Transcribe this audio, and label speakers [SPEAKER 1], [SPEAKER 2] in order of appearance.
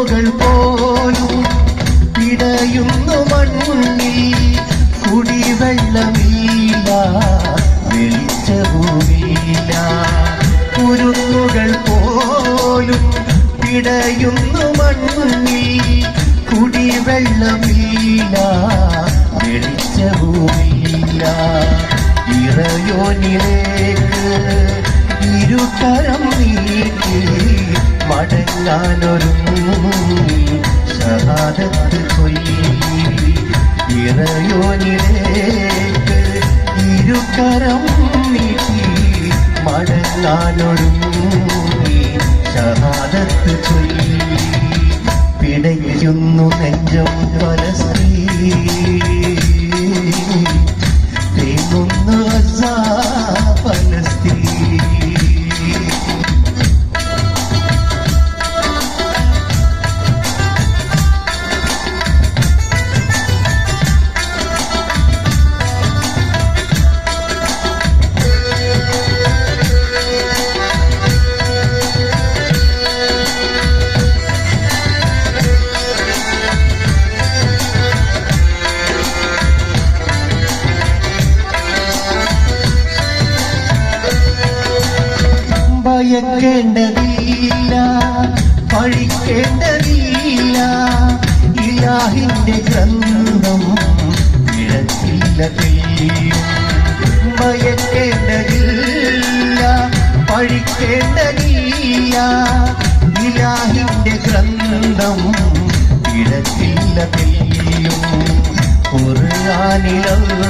[SPEAKER 1] കുരുന്നുകൾ പോലും പിടയുന്നു മണ്ണിൽ. കുടിവെള്ളമില്ല വെളിച്ചവുമില്ല. കുരുന്നുകൾ പോലും പിടയുന്നു മണ്ണിൽ. കുടിവെള്ളമില്ല വെളിച്ചവുമില്ല. ഇറയോനിലേക്ക് ഇരുകരം നീട്ടി. മടങ്ങാനൊരുങ്ങി ഷഹാദത്ത് കൊല്ലി ഇറയോനിലേക്ക് നെഞ്ചം പലസ്തീ ഭയക്കേണ്ടതില്ല പഴിക്കേണ്ടതില്ല ഇലാഹിന്റെ ഗ്രന്ഥം ഇഴക്കില്ല തെയ്യും ഭയക്കേണ്ടതില്ല പഴിക്കേണ്ടതില്ല ഇലാഹിന്റെ ഗ്രന്ഥം ഇഴക്കില്ല തെയ്യും ഖുർആനിലുള്ള